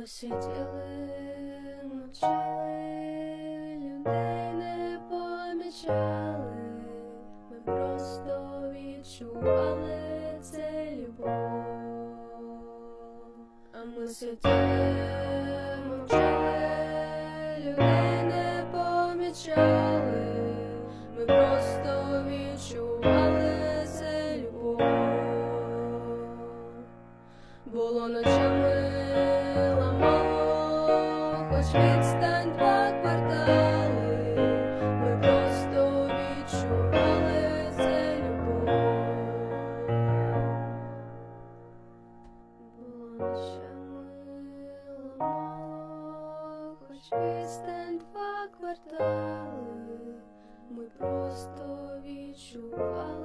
Ми сиділи, мовчали, людей не помічали, ми просто відчували це любов, а ми сиділи, мовчали, людей не помічали, ми просто відчували це любов, було ночами відстань два квартали, ми просто відчували це любов. Було відстань два квартали, ми просто відчували.